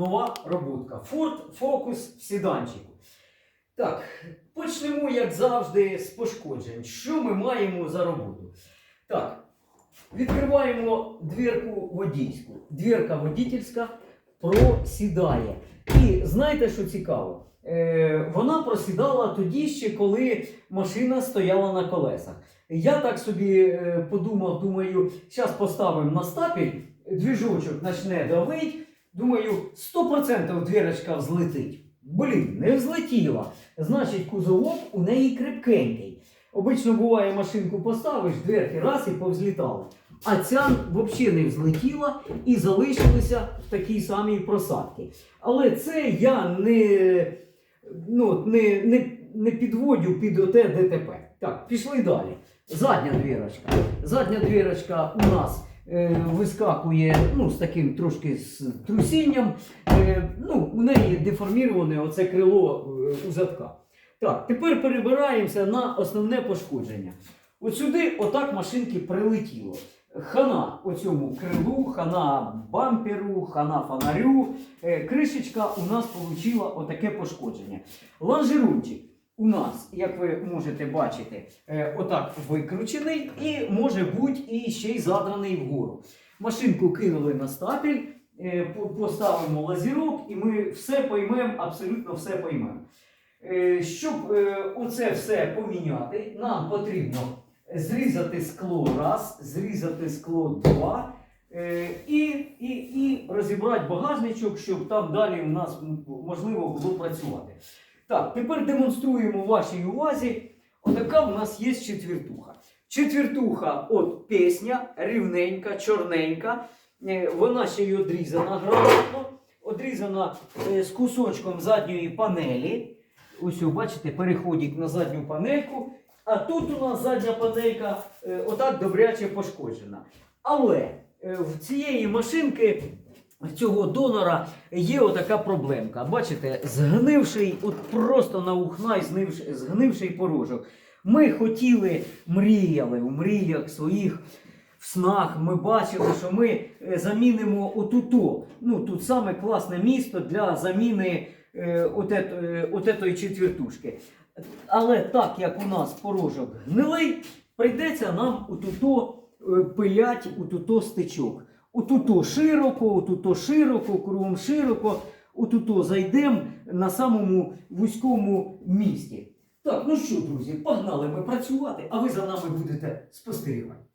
нова роботка. Ford Focus в сіданчику. Так, почнемо, як завжди, з пошкоджень. Що ми маємо за роботу? Так, відкриваємо двірку водійську. Двірка водительська просідає. І знаєте, що цікаво? Е, вона просідала тоді ще, коли машина стояла на колесах. Я так собі е, подумав, думаю, зараз поставимо на стапель, двіжочок почне давить. Думаю, 100% двірочка взлетить. Блін, не взлетіла. Значить, кузовок у неї крепкенький. Обично буває, машинку поставиш, дверки раз і повзлітали. А ця взагалі не взлетіла і залишилися в такій самій просадці. Але це я не, ну, не, не, не підводю під оте ДТП. Так, пішли далі. Задня двірочка. Задня двірочка у нас вискакує ну, з таким трошки з трусінням. Е, ну, у неї деформіроване оце крило е, у задка. Так, тепер перебираємося на основне пошкодження. От сюди отак машинки прилетіло. Хана оцьому крилу, хана бамперу, хана фонарю. Е, кришечка у нас отримала отаке пошкодження. Лонжерончик у нас, як ви можете бачити, е, отак викручений і може бути і ще й задраний вгору. Машинку кинули на стапель, е, поставимо лазірок і ми все поймемо, абсолютно все поймемо. Е, Щоб оце все поміняти, нам потрібно зрізати скло раз, зрізати скло два. І, і, і розібрати багажничок, щоб там далі у нас можливо було працювати. Так, тепер демонструємо вашій увазі. Отака в нас є четвертуха. Четвертуха, от пісня, рівненька, чорненька. Е, Вона ще й одрізана грамотно, одрізана е, з кусочком задньої панелі. Ось, бачите, переходить на задню панельку. А тут у нас задня панелька е, отак добряче пошкоджена. Але в цієї машинки, цього донора, є отака проблемка. Бачите, згнивший, от просто на ухнай згнивший, згнивший порожок. Ми хотіли, мріяли у мріях своїх. В снах ми бачили, що ми е, замінимо отуто. Ну, тут саме класне місто для заміни е, от, е, четвертушки. Але так як у нас порожок гнилий, прийдеться нам отуто е, пилять отуто стичок. Отуто широко, отуто широко, кругом широко, отуто зайдемо на самому вузькому місці. Так, ну що, друзі, погнали ми працювати, а ви за нами будете спостерігати.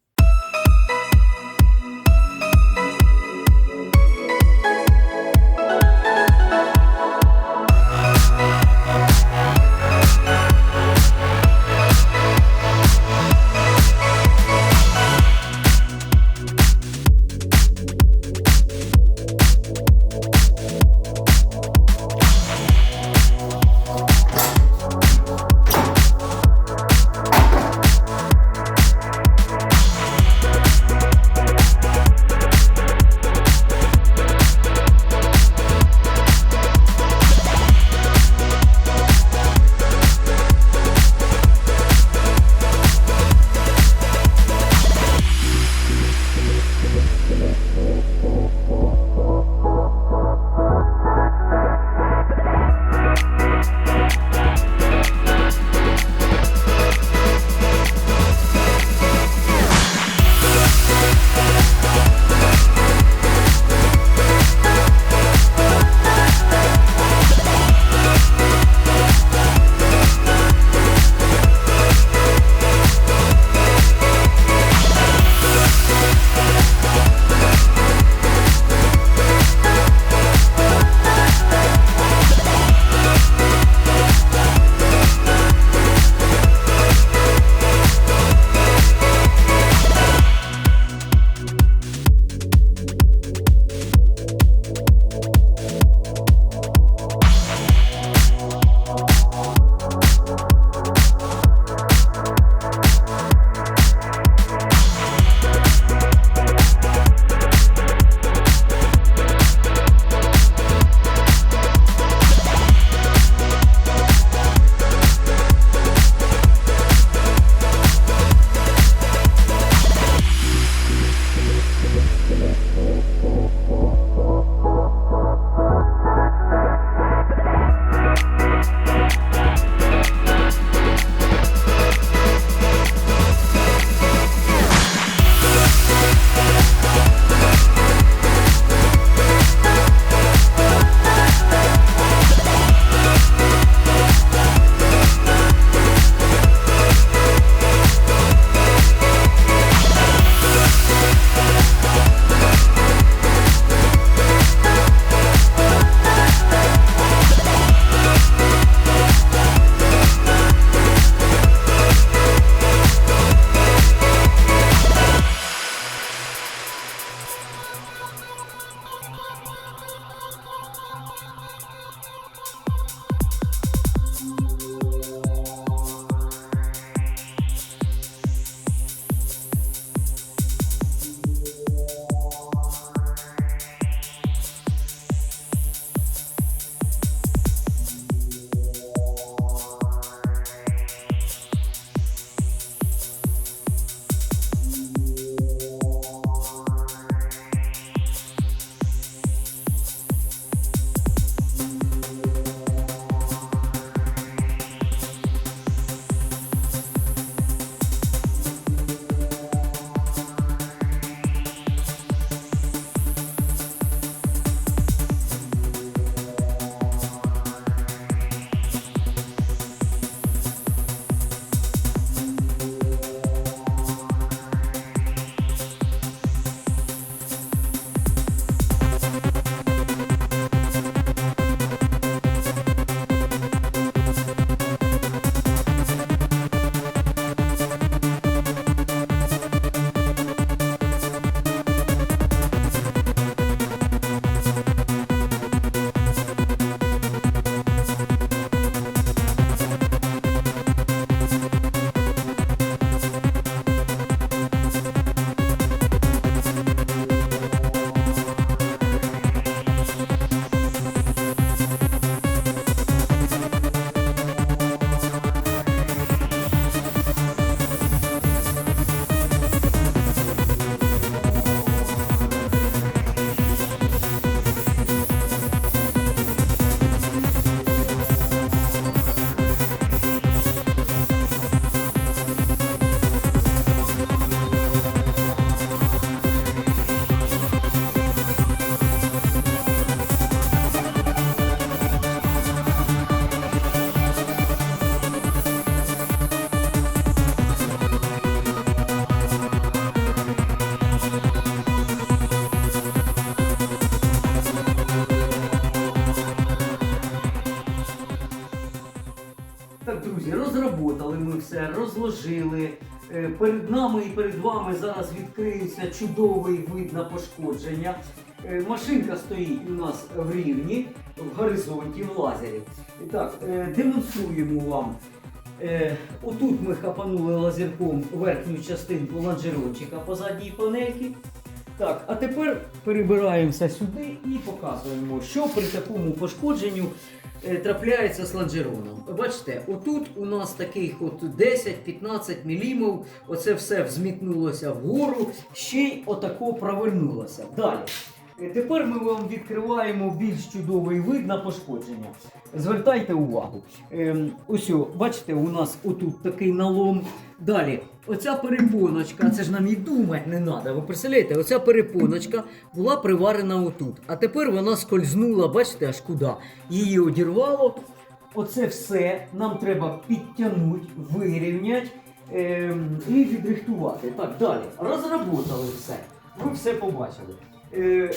Все, розложили. Е, Перед нами і перед вами зараз відкриється чудовий вид на пошкодження. Е, Машинка стоїть у нас в рівні, в горизонті, в лазері. Так, е, демонструємо вам. Отут ми хапанули лазерком верхню частинку лонжерончика по задній панельці. Так, а тепер перебираємося сюди і показуємо, що при такому пошкодженню трапляється з лонжероном. Бачите, отут у нас таких от 10-15 мм, оце все взмітнулося вгору, ще й отако провернулося. Далі. Е, Тепер ми вам відкриваємо більш чудовий вид на пошкодження. Звертайте увагу. Ем, ось, бачите, у нас отут такий налом. Далі, оця перепоночка, це ж нам і думати не треба. Ви представляєте, оця перепоночка була приварена отут. А тепер вона скользнула, бачите, аж куди. Її одірвало. Оце все нам треба підтягнути, вирівняти ем, і відрихтувати. Так, далі. Розработали все. Ви все побачили. Е,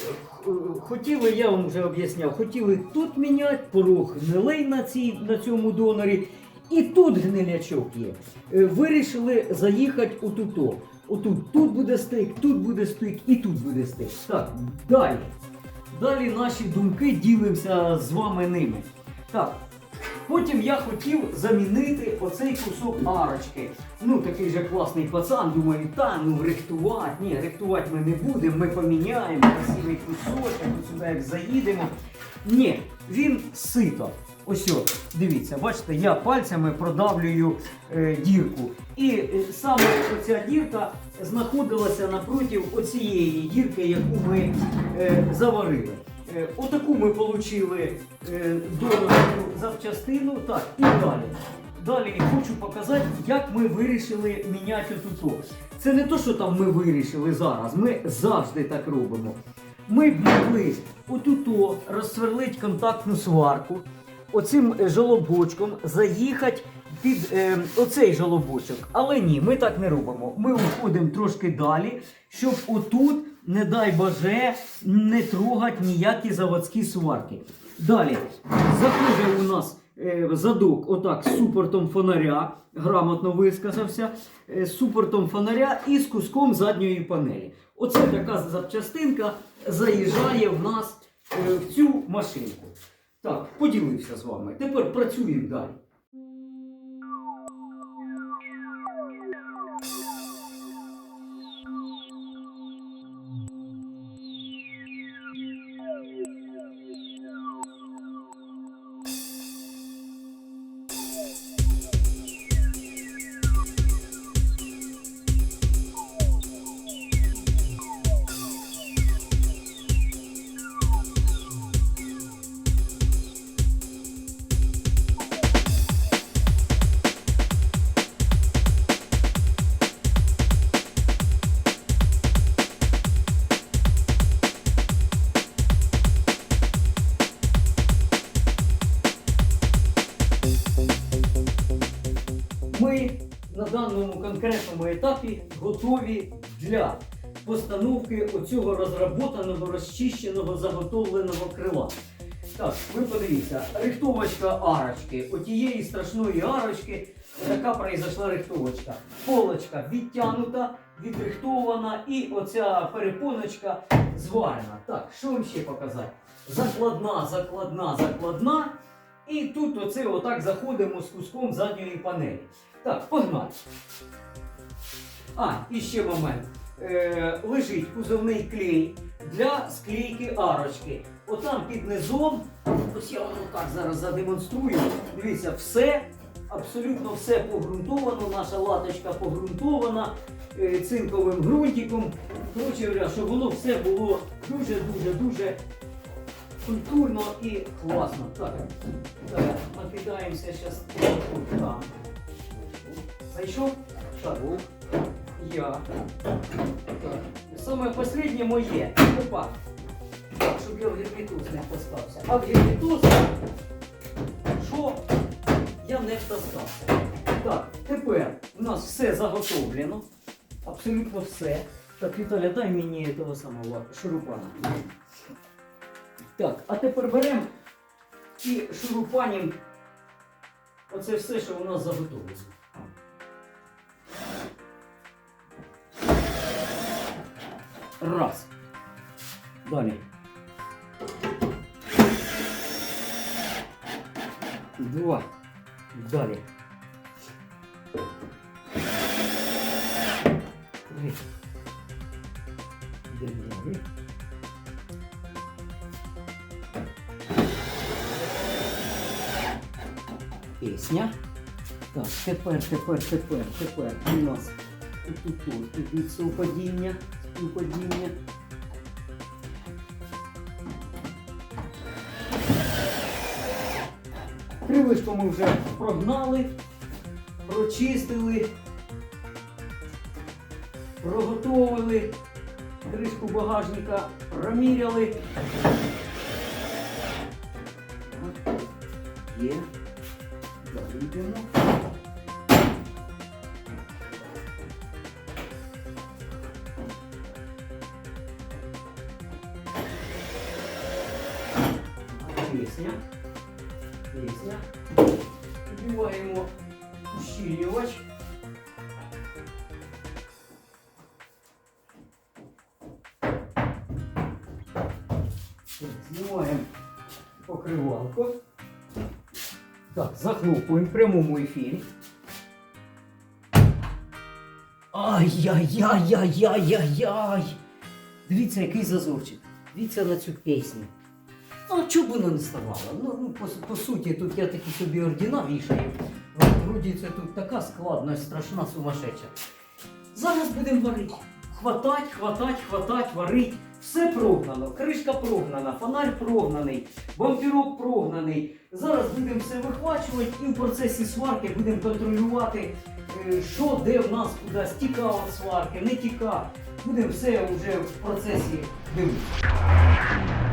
хотіли, я вам вже об'ясняв, хотіли тут міняти, порог гнилий на, цій, на цьому донорі, і тут гнилячок є. Е, вирішили заїхати отуто. Отут тут буде стик, тут буде стик і тут буде стик. Так, далі. Далі наші думки ділимося з вами ними. Так, Потім я хотів замінити оцей кусок арочки. Ну, такий же класний пацан, думаю, та ну рихтувати. Ні, рихтувати ми не будемо, ми поміняємо красивий кусочок, от сюди як заїдемо. Ні, він сито. Ось, дивіться, бачите, я пальцями продавлюю е, дірку. І е, саме оця дірка знаходилася напроти оцієї дірки, яку ми е, заварили. Е, Отаку ми отримали е, донорську запчастину. Так, і далі. Далі хочу показати, як ми вирішили міняти отут. Це не то, що там ми вирішили зараз. Ми завжди так робимо. Ми б могли отуто розсверлити контактну сварку, оцим е, жолобочком заїхати під е, оцей жолобочок. Але ні, ми так не робимо. Ми уходимо трошки далі, щоб отут, не дай боже, не трогати ніякі заводські сварки. Далі заходить у нас е, задок отак з супортом фонаря, грамотно висказався, е, з супортом фонаря і з куском задньої панелі. Оце така запчастинка заїжджає в нас в цю машинку. Так, поділився з вами. Тепер працюємо далі. Конкретному етапі готові для постановки оцього розработаного, розчищеного, заготовленого крила. Так, ви подивіться, рихтовочка арочки. Отієї страшної арочки така произошла рихтовочка. Полочка відтягнута, відрихтована і оця перепоночка зварена. Так, що вам ще показати? Закладна, закладна, закладна. І тут оце отак заходимо з куском задньої панелі. Так, погнали. А, і ще момент. Е, лежить кузовний клей для склейки арочки. Отам під низом, ось я вам так зараз задемонструю. Дивіться, все, абсолютно все погрунтовано, наша латочка погрунтована е, цинковим ґрунтиком. Коротше щоб воно все було дуже-дуже-дуже культурно і класно. Так, так накидаємося зараз. Зайшов? Так. Я. Так. Саме останнє моє. Опа. Щоб я в герметуз не втаскався. А в герметуз, що я не втаскався. Так, тепер у нас все заготовлено. Абсолютно все. Так, Віталя, дай мені того самого шурупана. Так, а тепер беремо і шурупанім Оце все, що у нас заготовлено. Раз. Далі. Два. Далі. Три. Далі. Пісня. Так, тепер, тепер, тепер, тепер у нас тут тут ідуть совпадіння, співпадіння. Кривишку ми вже прогнали, прочистили, проготовили, кришку багажника проміряли. Є. Далі йдемо. Знімаємо покривалку. Так, захлопуємо в прямому ефірі. Ай-яй-яй-яй-яй-яй-яй! Дивіться, який зазорчик. Дивіться на цю пісню. А чого б вона не ставала? Ну, ну по, по суті, тут я такі собі ордіна вішаю. Вроді це тут така складність, страшна, сумасшедша. Зараз будемо варити. Хватать, хватать, хватать, варить. Все прогнано, кришка прогнана, фонарь прогнаний, бампірок прогнаний. Зараз будемо все вихвачувати і в процесі сварки будемо контролювати, е, що де в нас куди стікало сварки, не тіка. Будемо все вже в процесі дивитися.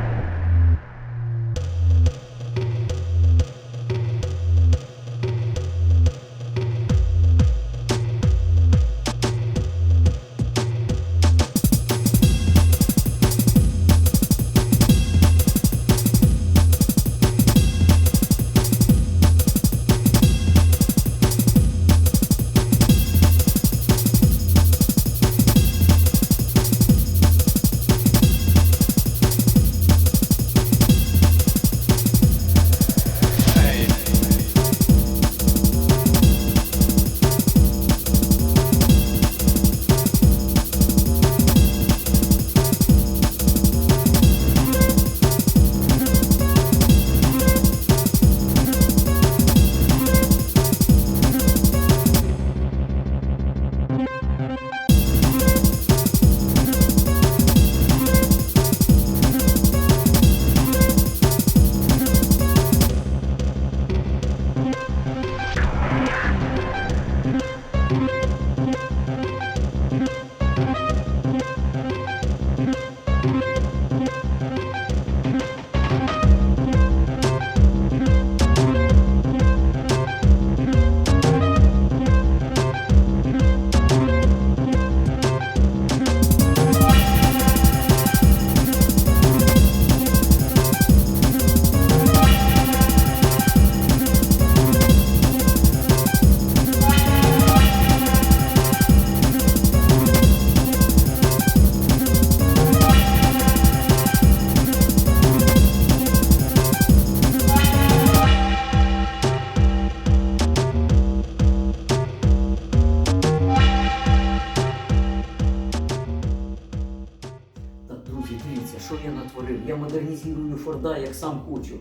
Сам хочу.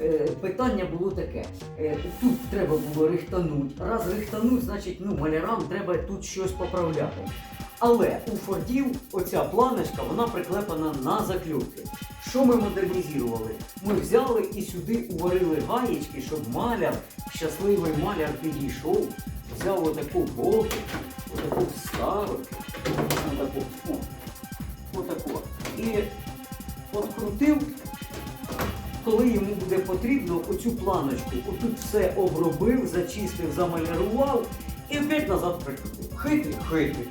Е, питання було таке: е, тут треба було рихтануть. Раз рихтануть, значить ну, малярам треба тут щось поправляти. Але у Фордів оця планочка вона приклепана на закльопки. Що ми модернізували? Ми взяли і сюди уварили гаєчки, щоб маляр, щасливий маляр підійшов, взяв отаку болту, отаку вставив, отаку, о, отако. І открутив, коли йому буде потрібно, оцю планочку. Отут все обробив, зачистив, замалярував і опять назад прикрутив. Хитрий, хитрий.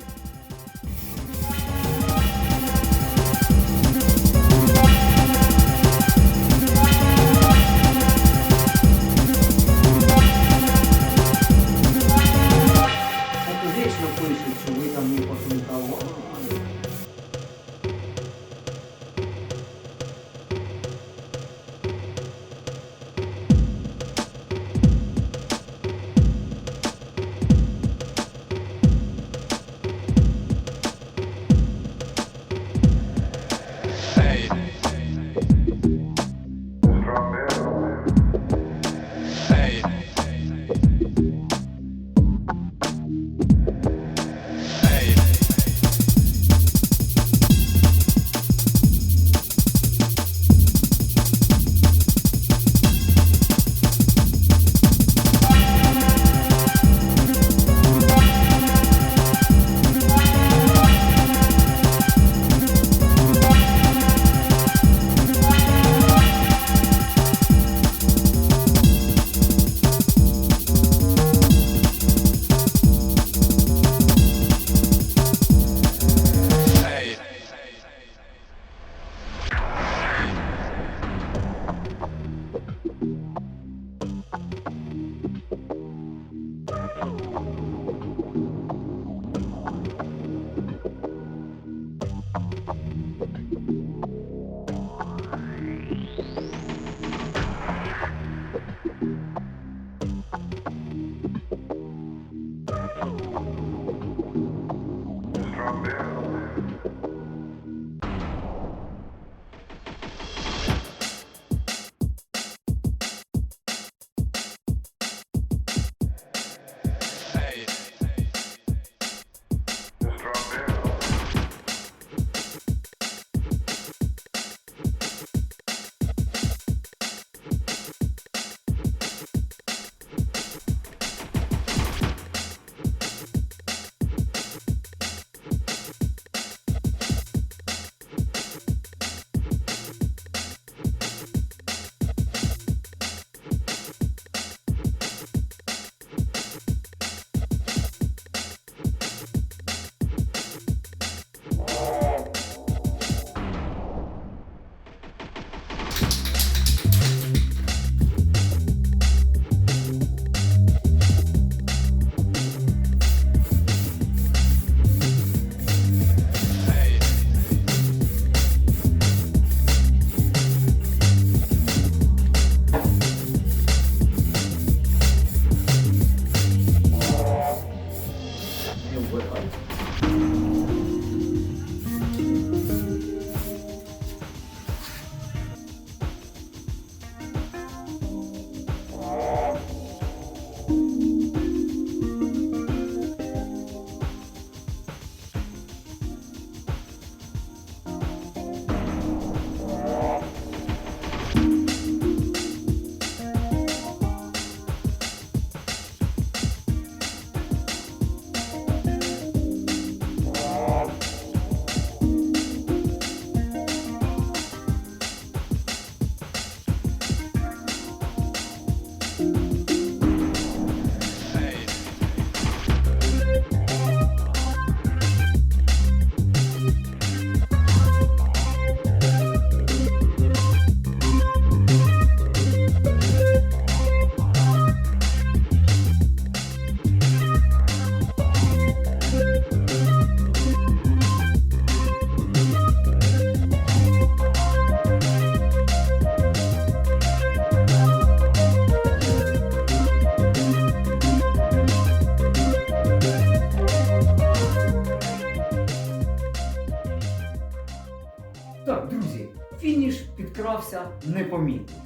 Стався непомітним.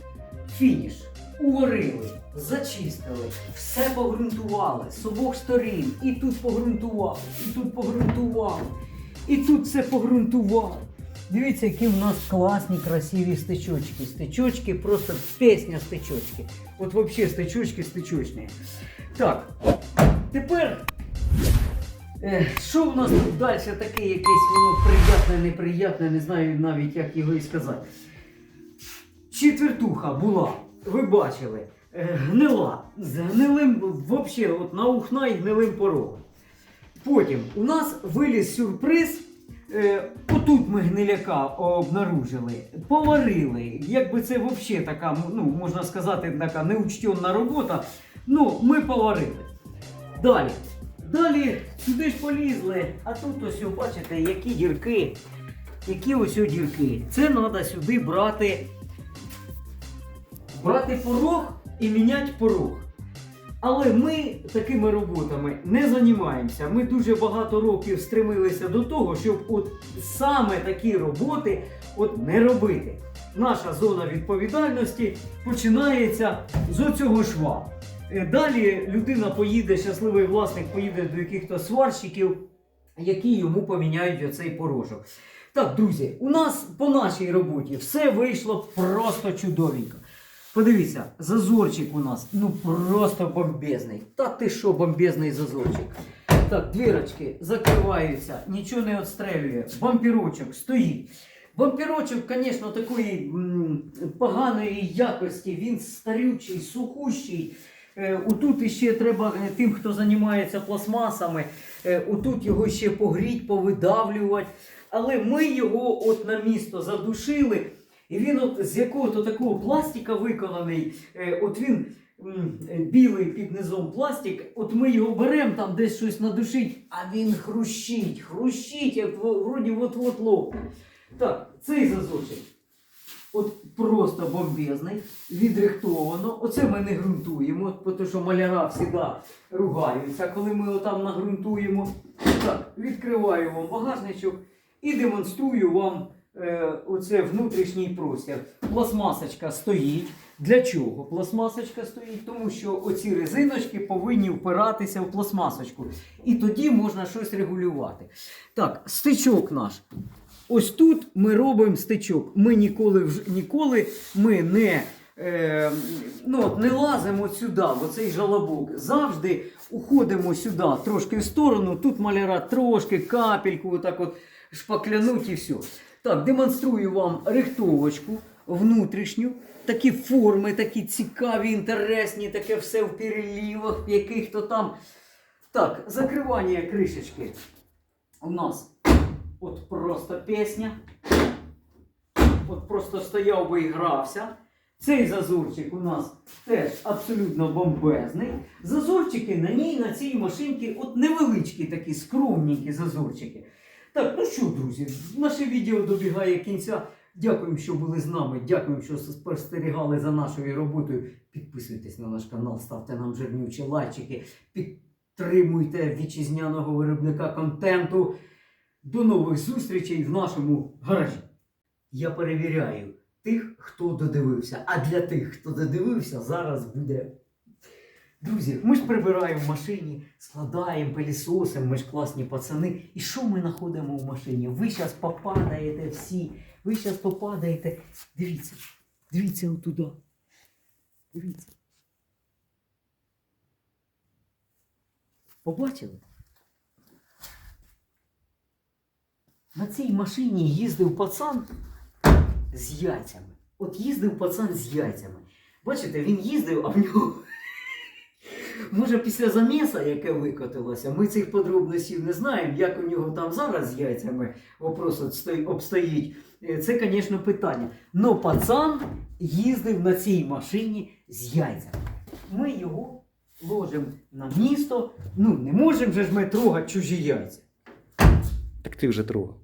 Фініш. Угорили, зачистили, все погрунтували з обох сторін. І тут погрунтували, і тут погрунтували, і тут все погрунтували. Дивіться, які в нас класні, красиві стечочки. Стечочки, просто пісня стечочки. От взагалі стечочки стечочні. Так, тепер. Е, що в нас тут далі таке якесь воно приятне, неприятне, не знаю навіть як його і сказати. Четвертуха була, ви бачили, е, гнила, з гнилим, взагалі, от на ухна і гнилим порогом. Потім у нас виліз сюрприз. Е, отут ми гниляка обнаружили, поварили. Якби це взагалі така, ну, можна сказати, така неучтенна робота. Ну, ми поварили. Далі. Далі сюди ж полізли, а тут ось, бачите, які дірки. Які ось дірки. Це треба сюди брати. Брати порог і міняти порог. Але ми такими роботами не займаємося. Ми дуже багато років стремилися до того, щоб от саме такі роботи от не робити. Наша зона відповідальності починається з оцього шва. Е, Далі людина поїде, щасливий власник поїде до якихось сварщиків, які йому поміняють оцей порожок. Так, друзі, у нас по нашій роботі все вийшло просто чудовенько. Подивіться, зазорчик у нас ну просто бомбезний. Та ти що, бомбезний зазорчик. Так, двірочки закриваються, нічого не відстрелює. Бампірочок стоїть. Бампірочок, звісно, такої м, поганої якості, він старючий, сухущий. Е, Отут іще треба е, тим, хто займається пластмасами, е, отут його ще погріть, повидавлювати. Але ми його от на місто задушили. І він от з якого-то такого пластика виконаний, е, от він е, білий під низом пластик, от ми його беремо, там десь щось надушить, а він хрущить, хрущить, як вроді от-от лопне. Так, цей зазочок. От просто бомбезний, відрихтовано. Оце ми не ґрунтуємо, тому що маляра завжди ругаються, коли ми отам нагрунтуємо. Так, відкриваю вам багажничок і демонструю вам оце внутрішній простір. Пластмасочка стоїть. Для чого пластмасочка стоїть? Тому що оці резиночки повинні впиратися в пластмасочку. І тоді можна щось регулювати. Так, стичок наш. Ось тут ми робимо стичок. Ми ніколи ніколи ми не, е, ну, от не лазимо сюди, в оцей жалобок. Завжди уходимо сюди трошки в сторону. Тут маляра трошки, капельку, отак от шпаклянуть і все. Так, демонструю вам рихтовочку внутрішню. Такі форми, такі цікаві, інтересні, таке все в перелівах, в яких-то там. Так, закривання кришечки у нас от просто пісня. От просто стояв би і грався. Цей зазорчик у нас теж абсолютно бомбезний. Зазорчики на ній, на цій машинці, от невеличкі такі скромненькі зазорчики. Так, ну що, друзі, наше відео добігає кінця. Дякуємо, що були з нами. Дякуємо, що спостерігали за нашою роботою. Підписуйтесь на наш канал, ставте нам жирнючі лайчики, підтримуйте вітчизняного виробника контенту. До нових зустрічей в нашому гаражі. Я перевіряю тих, хто додивився. А для тих, хто додивився, зараз буде. Друзі, ми ж прибираємо в машині, складаємо, пилісосимо, ми ж класні пацани. І що ми знаходимо в машині? Ви зараз попадаєте всі, ви зараз попадаєте. Дивіться, дивіться отуди. Дивіться. Побачили? На цій машині їздив пацан з яйцями. От їздив пацан з яйцями. Бачите, він їздив, а в нього. Може, після заміса, яке викотилося, ми цих подробностей не знаємо, як у нього там зараз з яйцями вопрос обстоїть. Е, Це, звісно, питання. Но пацан їздив на цій машині з яйцями. Ми його ложимо на місто. Ну, не можемо же ж ми трогати чужі яйця. Так ти вже трогав.